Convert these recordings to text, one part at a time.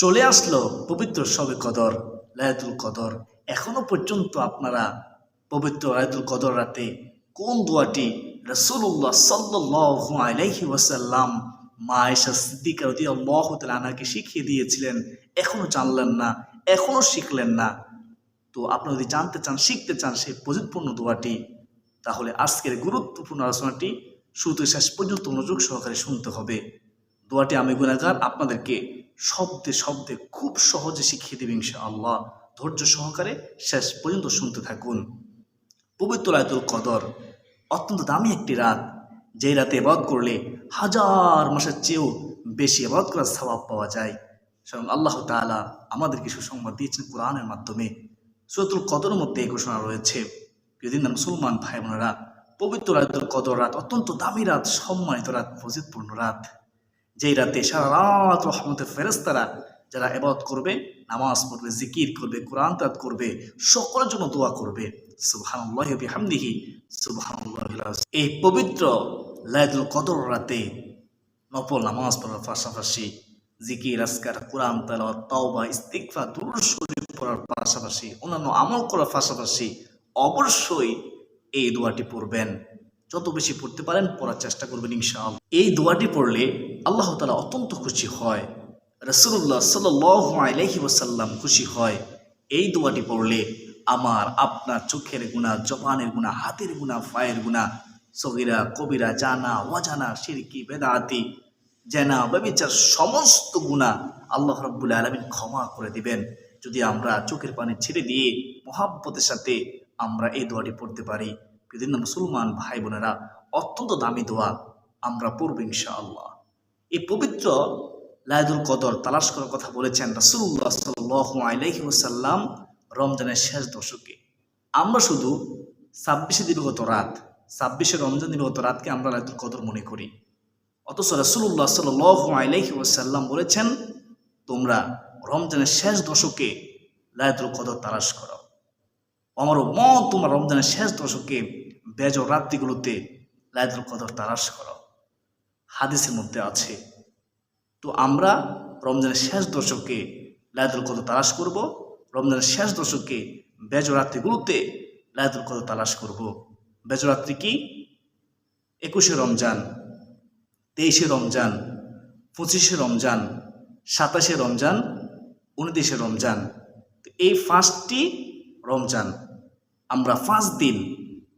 চলে আসলো পবিত্র সবে কদর লায়াতুল কদর। এখনও পর্যন্ত আপনারা পবিত্র লায়াতুল কদর রাতে কোন দোয়াটি রসুল্লাহ সাল্লাহ আলাইহি ওয়াসাল্লাম, মা আয়েশা সিদ্দিকা রদি শিখিয়ে দিয়েছিলেন, এখনও জানলেন না, এখনও শিখলেন না। তো আপনি যদি জানতে চান, শিখতে চান সেই প্রযুৎপূর্ণ দোয়াটি, তাহলে আজকের গুরুত্বপূর্ণ আলোচনাটি শুরু থেকে শেষ পর্যন্ত মনোযোগ সহকারে শুনতে হবে। দোয়াটি আমি গুণাগার আপনাদেরকে শব্দে শব্দে খুব সহজে শিখিয়ে দেবে আল্লাহ ধৈর্য সহকারে শেষ পর্যন্ত শুনতে থাকুন। পবিত্র আয়তুল কদর, অত্যন্ত দামি একটি রাত, যেই রাতে এবাদ করলে হাজার মাসের চেয়েও বেশি এবাদ করার স্বভাব পাওয়া যায়। স্বয়ং আল্লাহ তাআলা আমাদেরকে সুসংবাদ দিয়েছেন কোরআনের মাধ্যমে। সুরতুল কদরের মধ্যে এই ঘোষণা রয়েছে। প্রিয়দিন মুসলমান ভাই বোনেরা পবিত্র রাতুল কদর রাত, অত্যন্ত দামি রাত, সম্মানিত রাত ফজিতপূর্ণ রাত। যেই রাতে সারা রাত রহমতের ফেরেস্তারা যারা এবাদ করবে, নামাজ পড়বে, জিকির করবে, কোরআন তাত করবে, সকলের জন্য দোয়া করবে। সুবহানাল্লাহ বিহামদিহি সুবহানাল্লাহ এই পবিত্র লাইদুল কদর রাতে নফল নামাজ পড়ার পাশাপাশি জিকির আসকার কোরআন তালাওয়াত, তাওবা, ইস্তিগফার, দুরূদ শরীফ পড়ার পাশাপাশি অন্যান্য আমল করার পাশাপাশি অবশ্যই এই দোয়াটি পড়বেন। যত বেশি পড়তে পারেন, পড়ার চেষ্টা করবেন ইনশাআল্লাহ। এই দোয়াটি পড়লে আল্লাহ তালা অত্যন্ত খুশি হয়। রসুল্লাহ সাল্লাহ আলহি ওসাল্লাম খুশি হয়। এই দোয়াটি পড়লে আমার, আপনার চোখের গুণা জবানের গুণা হাতের গুণা পায়ের গুণা সগিরা, কবিরা, জানা, অজানা, সিরকি, বেদাতি, জেনা, ব্যবিচার সমস্ত গুণা আল্লাহ রব্বুল আলমিন ক্ষমা করে দিবেন। যদি আমরা চোখের পানি ছেড়ে দিয়ে মহাব্বতের সাথে আমরা এই দোয়াটি পড়তে পারি। বিভিন্ন মুসলমান ভাই বোনেরা অত্যন্ত দামি দোয়া আমরা পড়ব ইনশাআল্লাহ। এই পবিত্র লায়দুল কদর তালাশ করার কথা বলেছেন রাসুল্লাহ ওসাল্লাম রমজানের শেষ দশকে। আমরা শুধু ছাব্বিশে দিবগত রাত, ছাব্বিশে রমজান দিবগত রাতকে আমরা লায়দুল কদর মনে করি। অথচ রাসুল্লাহ ওসাল্লাম বলেছেন, তোমরা রমজানের শেষ দশকে লায়দুল কদর তালাশ করো। আমার মত, তোমার রমজানের শেষ দশকে বেজর রাত্রিগুলোতে লায়দুল কদর তালাশ করো। হাদিসের মধ্যে আছে তো আমরা রমজানের শেষ দশকে লায়দুল কদর তালাশ করব, রমজানের শেষ দশকে বেজরাত্রিগুলোতে লায়দুল কদর তালাশ করব। বেজরাত্রি কি? একুশে রমজান, তেইশে রমজান, পঁচিশে রমজান, সাতাশে রমজান, উনত্রিশে রমজান। এই পাঁচটি রমজান আমরা পাঁচ দিন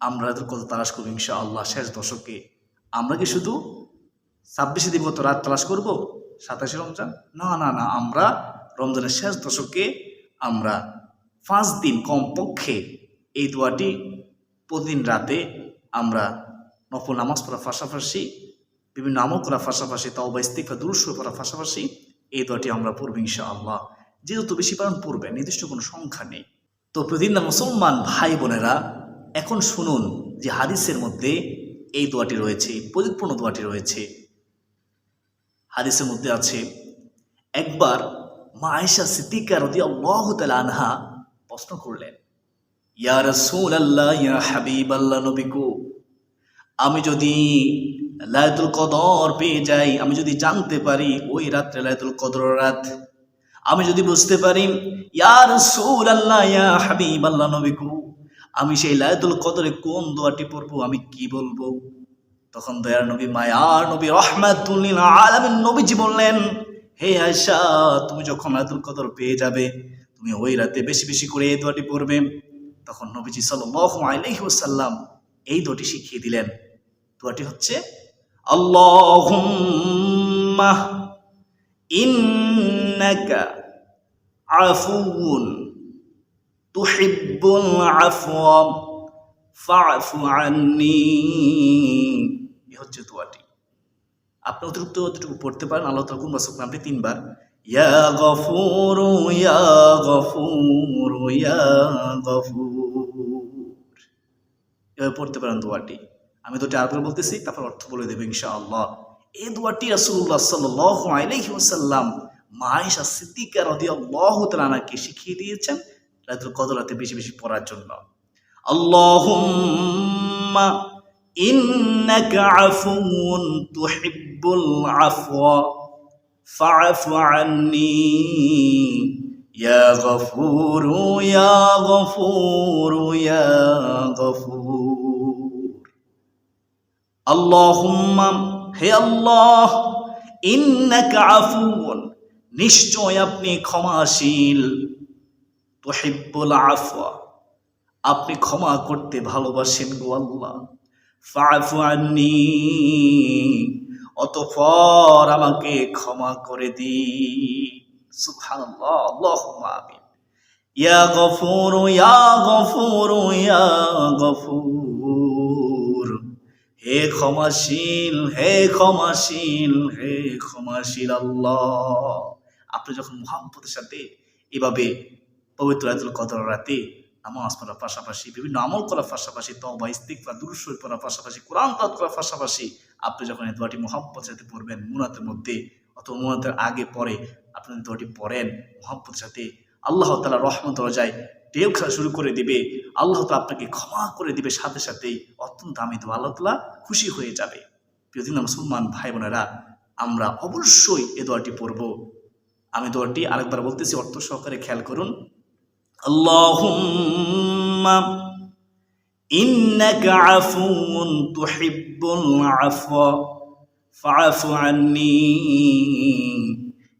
আমরা কত তালাশ করব ইনশা আল্লাহ শেষ দশকে। আমরা কি শুধু ছাব্বিশে দিবগত রাত তালাশ করব? সাতাশে রমজান? না না না, আমরা রমজানের শেষ দশকে আমরা পাঁচ দিন কমপক্ষে এই দোয়াটি প্রতিদিন রাতে আমরা নফল নামাজ পড়ার পাশাপাশি, বিভিন্ন আমল করার পাশাপাশি তাও বা ইস্তিফা দুরুস্ব করার পাশাপাশি এই দোয়াটি আমরা পড়ব ইনশা আল্লাহ যেহেতু বেশি পালন পড়বে নির্দিষ্ট কোনো সংখ্যা নেই। তো প্রতিদিন মুসলমান ভাই বোনেরা এখন শুনুন যে হাদিসের মধ্যে এই দোয়াটি রয়েছে প্রযুৎপূর্ণ দোয়াটি রয়েছে। হাদিসের মধ্যে আছে, একবার মা আয়েশা সিদ্দিকা রদি আল্লাহ আনহা প্রশ্ন করলেন, ইয়া রসুল আল্লাহ ইয়া হাবিব আল্লাহ নবিকু আমি যদি লায়তুল কদর পেয়ে যাই, আমি যদি জানতে পারি ওই রাত্রে লায়তুল কদর রাত, আমি যদি বুঝতে পারি, ইয়া রসুল আল্লাহ ইয়া হাবিব আল্লাহ নবিকু আমি সেই লায়তুল কদরে কোন দোয়াটি পড়ব, আমি কি বলব? তখন দয়ার নবী, মায়ার নবী রহমাতুল্লিল আলামিন নবীজি বললেন, হে আয়সা তুমি যখন লায়তুল কদর পেয়ে যাবে, তুমি ওই রাতে বেশি বেশি করে এই দোয়াটি পড়বে। তখন নবীজি সাল্লাল্লাহু আলাইহি ওয়াসাল্লাম এই দোয়াটি শিখিয়ে দিলেন। দোয়াটি হচ্ছে, আল্লাহুম্মা ইন্নাকা আফুউন তুহিব্বুল আফওয়া ফাফু আন্নি। হচ্ছে দোয়াটি। আপনি অতিরিক্ত অতটুকু পড়তে পারেন, আল্লাহ তালা কুম্বা নামটি তিনবার। ইয়া গফুর ইয়া গফুর ইয়া গফুর। এভাবে পড়তে পারেন দোয়াটি। আমি দুটি আরবি বলতেছি, তারপর অর্থ বলে দেবো ইনশা আল্লাহ এই দোয়াটি রাসুল্লাহ সাল্লাহ আলাইহি ওয়াসাল্লাম মায়েশা সিদ্দিকা রদি আল্লাহ শিখিয়ে দিয়েছেন রাতুল কদরাতে বেশি বেশি পড়ার জন্য। আল্লাহুম্মা ইন্নাকা আফুউন তুহিব্বুল আফওয়া فاعف عني يا غفور يا غفور يا غفور اللهم হে আল্লাহ ইন্নাকা আফুন নিশ্চয় আপনি ক্ষমাশীল তুহিব্বুল আফওয়া আপনি ক্ষমা করতে ভালোবাসেন গো আল্লাহ ফাফু আন্নি। অতঃপর আমাকে ক্ষমা করে দিন। সুবহানাল্লাহ আমিন। ইয়া গফুর ইয়া গফুর ইয়া গফুর। হে ক্ষমাশীল হে ক্ষমাশীল হে ক্ষমাশীল আল্লাহ। আপনি যখন মোহাম্মতের সাথে এভাবে পবিত্র আয়তুল কদর রাতে নামাজ পড়ার পাশাপাশি, বিভিন্ন আমল করার পাশাপাশি তবা ইস্তিকফা দুরুশ্বর পড়ার পাশাপাশি, কোরআন তাত করার পাশাপাশি আপনি যখন এই দোয়াটি মোহাম্মত সাথে পড়বেন মুনাতের মধ্যে অথবা মুনাতের আগে পরে আপনি দোয়াটি পড়েন মোহাম্মতের সাথে আল্লাহ তালা রহমত যায় ঢেউ খেলা শুরু করে দিবে। আল্লাহ তালা আপনাকে ক্ষমা করে দিবে, সাথে সাথেই অত্যন্ত আমি তো আল্লাহ তালা খুশি হয়ে যাবে। প্রিয়দিন মুসলমান ভাই বোনেরা, আমরা অবশ্যই এ দোয়াটি পড়ব। আমি দোয়াটি আরেকবার বলতেছি, অর্থ সহকারে খেয়াল করুন। اللهم إنك عفو تحب العفو فاعف عني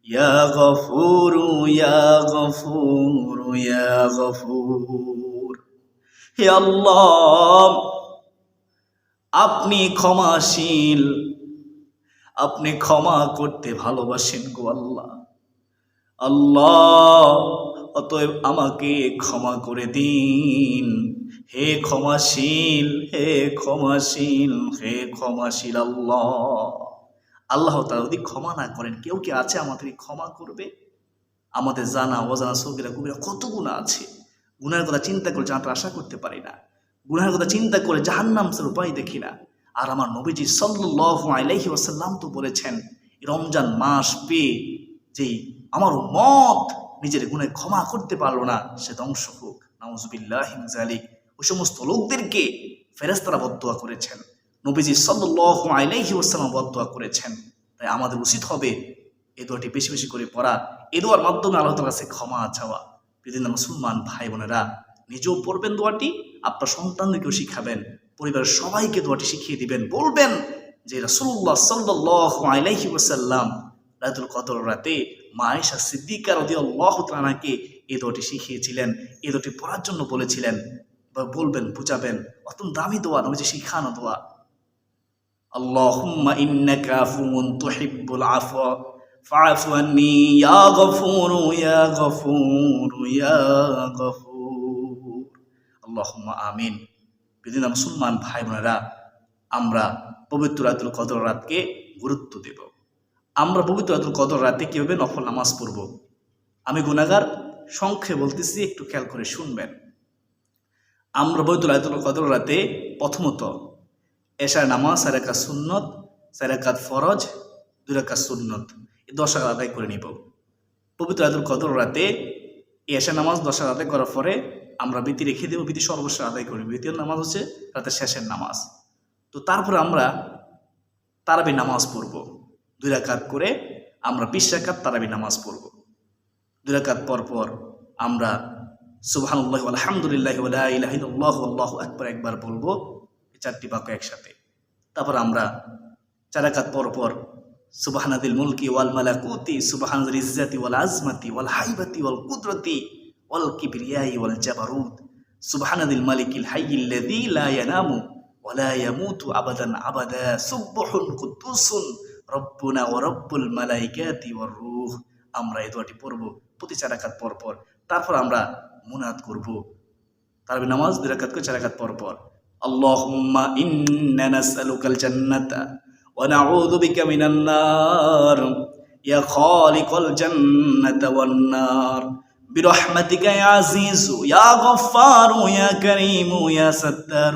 يا غفور يا غفور يا غفور হে আল্লাহ আপনি ক্ষমাশীল আপনি ক্ষমা করতে ভালোবাসেন গো আল্লাহ আল্লাহ অতএব আমাকে ক্ষমা করে দিন। হে ক্ষমাশীল হে ক্ষমাশীল হে ক্ষমাশীল আল্লাহ। আল্লাহ তারা যদি ক্ষমা না করেন, কেউ কি আছে আমাদেরকে ক্ষমা করবে? আমাদের জানা, অজানা সগিরা কুবিরা কত গুণা আছে? গুনার কথা চিন্তা করে জানাটা আশা করতে পারি না। গুনার কথা চিন্তা করে জাহান্নাম সে উপায় দেখি না। আর আমার নবীজি সাল্লাহ আলাইহি ওয়াসাল্লাম তো বলেছেন, রমজান মাস পেয়ে যেই আমার মত নিজের গুণে ক্ষমা করতে পারল না, সে ধ্বংস হোক। নাউজুবিল্লাহ জালিক ওই সমস্ত লোকদেরকে ফেরেস্তারা বদুয়া করেছেন। নবীজি সাল্লাহ আলাইহি বদুয়া করেছেন। তাই আমাদের উচিত হবে এ দোয়াটি বেশি বেশি করে পড়া। এ দোয়ার মাধ্যমে আল্লাহ তালা কাছে ক্ষমা চাওয়া। বিভিন্ন মুসলমান ভাই বোনেরা, নিজেও পড়বেন দোয়াটি, আপনার সন্তানদেরকেও শিখাবেন। পরিবারের সবাইকে দোয়াটি শিখিয়ে দিবেন, বলবেন যে রাসুল্লাহ সাল্লাহ আলাইহি ওয়াসাল্লাম রাতুল কদর রাতে মায়েশা সিদ্দিকা রদি আল্লাহ তালাকে এ দোয়াটি শিখিয়েছিলেন এ দোয়াটি পড়ার জন্য বলেছিলেন বা বলবেন বুঝাবেন অত্যন্ত দামি দোয়া নবীজি শিখানো দোয়া اللهم إنك عفو تحب العفو فاعف عني يا غفور يا غفور يا غفور اللهم آمين বিভিন্ন মুসলমান ভাই বোনেরা আমরা পবিত্র রাতুল কদর রাতকে গুরুত্ব দেব আমরা পবিত্র রাতুল কদর রাতে কীভাবে নফল নামাজ পড়ব? আমি গুণাগার সংক্ষে বলতেছি, একটু খেয়াল করে শুনবেন। আমরা পবিত্র রাতুল কদর রাতে প্রথমত এশার নামাজ, চার একাত সুন্নত, চার একাত ফরজ, দুই সুন্নত, এই দশ আদায় করে নিব। পবিত্র আদুল কদর রাতে এই এশার নামাজ দশ আদায় করার পরে আমরা বিতি রেখে দেবো, বিতি সর্বস্ব আদায় করে করি বিতির নামাজ হচ্ছে রাতের শেষের নামাজ। তো তারপরে আমরা তারাবি নামাজ পড়ব। দুই রাকাত করে আমরা বিশ রাকাত তারাবি নামাজ পড়ব। দুই রাকাত পর পর আমরা সুবহানুল্লাহ আলহামদুলিল্লাহ আল্লাহ আল্লাহ একবার একবার বলব চারটি বাক্য একসাথে। তারপর আমরা চারাকাত পর পর সুবাহানাদিল মুলকি ওয়াল মালাকুতি সুবাহানাদিল ইজ্জাতি ওয়াল আজমাতি ওয়াল হাইবাতি ওয়াল কুদরতি ওয়াল কিবরিয়াই ওয়াল জাবারুদ সুবাহানাদিল মালিকিল হাইয়িল্লাযী লা ইয়ানামু ওয়া লা ইয়ামুতু আবাদান আবাদা, সুবহুন কুদ্দুসুন রব্বুনা ওয়া রব্বুল মালাইকাতি ওয়ার রূহ আমরা এই দোয়াটি পড়ব প্রতি চারাকাত পর পর তারপর আমরা মুনাত করব তারপর নামাজ দুই রাকাত করে চারাকাত পর পর اللهم إنا نسألك الجنة ونعوذ بك من النار يا خالق الجنة والنار برحمتك يا عزيز يا غفار يا كريم يا ستار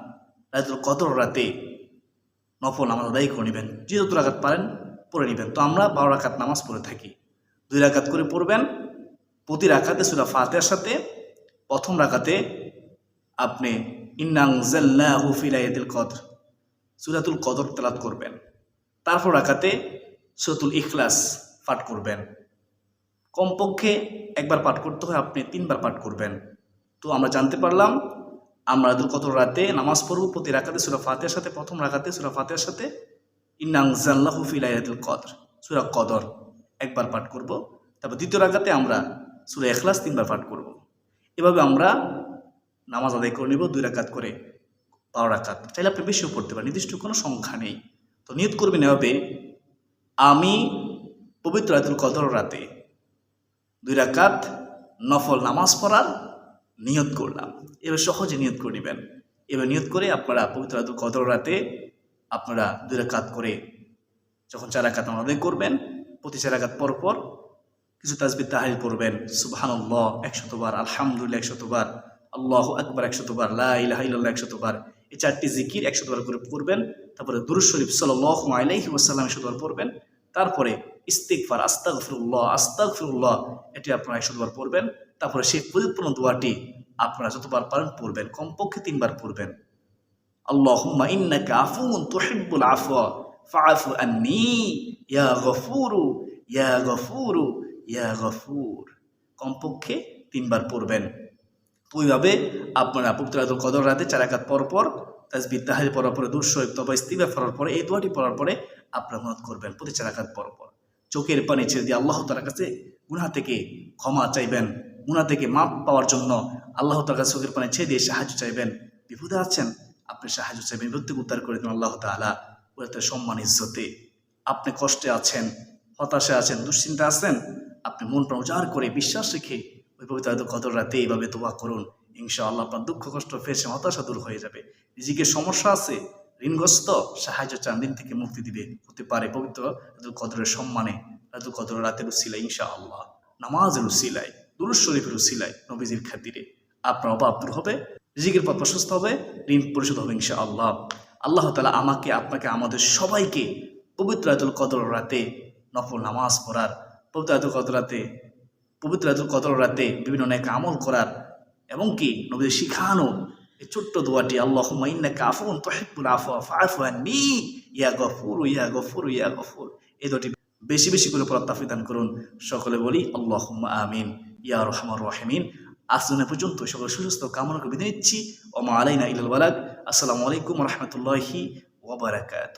রায়তুল কদর রাতে নফল নামাজ আদায় করে নেবেন। যে যত রাখাত পারেন, পড়ে নেবেন। তো আমরা বারো রাখাত নামাজ পড়ে থাকি। দুই রাকাত করে পড়বেন। প্রতি রাখাতে সুরা ফাতেহার সাথে প্রথম রাখাতে আপনি ইন্নাং জাল্লাহু ফিলাইয়াতিল কদর, সুরাতুল কদর তেলাত করবেন। তারপর রাখাতে সুরাতুল ইখলাস পাঠ করবেন। কমপক্ষে একবার পাঠ করতে হয়, আপনি তিনবার পাঠ করবেন। তো আমরা জানতে পারলাম আমরা কদর রাতে নামাজ পড়ব প্রতি রাখাতে সুরা ফাতেহার সাথে, প্রথম রাখাতে সুরা ফাতেহার সাথে ইন্নাং জাল্লাহু ফিলাইয়াতুল কদর, সুরা কদর একবার পাঠ করব। তারপর দ্বিতীয় রাখাতে আমরা সুরা এখলাস তিনবার পাঠ করব। এভাবে আমরা নামাজ আদায় করে নেব, দুই রাকাত করে বারো রাকাত। চাইলে আপনি বেশিও পড়তে পারেন, নির্দিষ্ট কোনো সংখ্যা নেই। তো নিয়ত করবেন এভাবে, আমি পবিত্র রাতুল কদর রাতে দুই রাকাত নফল নামাজ পড়ার নিয়ত করলাম। এবার সহজে নিয়ত করে নেবেন। এবার নিয়ত করে আপনারা পবিত্র রাতুল কদর রাতে আপনারা দুই রাকাত করে যখন চার রাকাত আদায় করবেন, প্রতি চার রাকাত পর পর কিছু তাজবির তাহারি পড়বেন। সুবহানাল্লাহ একশতবার আলহামদুলিল্লাহ একশতবার আল্লাহ আকবার একশতবার লা ইলাহা ইল্লাল্লাহ একশতবার এই চারটি জিকির একশতবার করে পড়বেন। তারপরে দুরুদ শরীফ সাল্লাল্লাহু আলাইহি ওয়াসাল্লাম একশতবার পড়বেন। তারপরে ইস্তিগফার, আস্তাগফিরুল্লাহ আস্তাগফিরুল্লাহ। এটি আপনারা একশতবার পড়বেন। তারপরে সেই পরিপূর্ণ দোয়াটি আপনারা যতবার পারেন পড়বেন, কমপক্ষে তিনবার পড়বেন। আল্লাহুম্মা ইন্নাকা আফুউন তুহিব্বুল আফওয়া, ফাআফু আন্নী, ইয়া গফুরু ইয়া গফুরু, ইয়া গফুর। কমপক্ষে তিনবার পড়বেন। ওইভাবে আপনারা পবিত্র রাতুল কদর রাতে চার একাত পর পর তাজবির তাহারি পড়ার পরে দুঃসহ তবা ইস্তিফা পড়ার পরে, এই দোয়াটি পড়ার পরে আপনারা মনত করবেন প্রতি চার একাত পর পর। চোখের পানি ছেড়ে দিয়ে আল্লাহ তালার কাছে গুনা থেকে ক্ষমা চাইবেন গুনা থেকে মাপ পাওয়ার জন্য আল্লাহ তার কাছে চোখের পানি ছেড়ে দিয়ে সাহায্য চাইবেন। বিপদে আছেন? আপনি সাহায্য চাইবেন বিপদ থেকে উদ্ধার করে দেন আল্লাহ তালা ওরা তার সম্মান ইজ্জতে। আপনি কষ্টে আছেন হতাশে আছেন দুশ্চিন্তা আছেন, আপনি মন উজাড় করে বিশ্বাস রেখে ওই পবিত্র কদর রাতে এইভাবে দোয়া করুন। ইনশাআল্লাহ আপনার দুঃখ, কষ্ট ফেসে হতাশা দূর হয়ে যাবে। নিজেকে সমস্যা আছে ঋণগ্রস্ত, সাহায্য চান, ঋণ থেকে মুক্তি দিবে, হতে পারে পবিত্র রাতুল কদরের সম্মানে, রাতুল কদর রাতের উসিলাই ইনশাআল্লাহ। নামাজের উসিলায় দুরুজ শরীফের উসিলায়, নবীজির খাতিরে। আপনার অভাব দূর হবে, রিজিকের পথ প্রশস্ত হবে, ঋণ পরিশোধ হবে, ইনশাআল্লাহ। আল্লাহ আল্লাহ তালা আমাকে, আপনাকে, আমাদের সবাইকে পবিত্র রাতুল কদর রাতে নফল নামাজ পড়ার, পবিত্র রাতুল কদর রাতে, পবিত্র রাতুল কদর রাতে বিভিন্ন ন্যাক আমল করার এবং কি নবীদের শিখানো এই ছোট্ট দোয়াটি আল্লাহ ইন্না আফুন তহিবুল আফু আফু আন্নি, ইয়া গফুর ইয়া গফুর ইয়া গফুর। এই দুটি বেশি বেশি করে প্রত্যাফিদান করুন। সকলে বলি আল্লাহ আমিন। ইয়া রহমান। রহমিন আসনে পর্যন্ত সকল সুস্থ কামনাকে বিদায় নিচ্ছি। ওমা আলাইনা ইলাল বালাক আসসালামু আলাইকুম রহমতুল্লাহি ওবরাকাত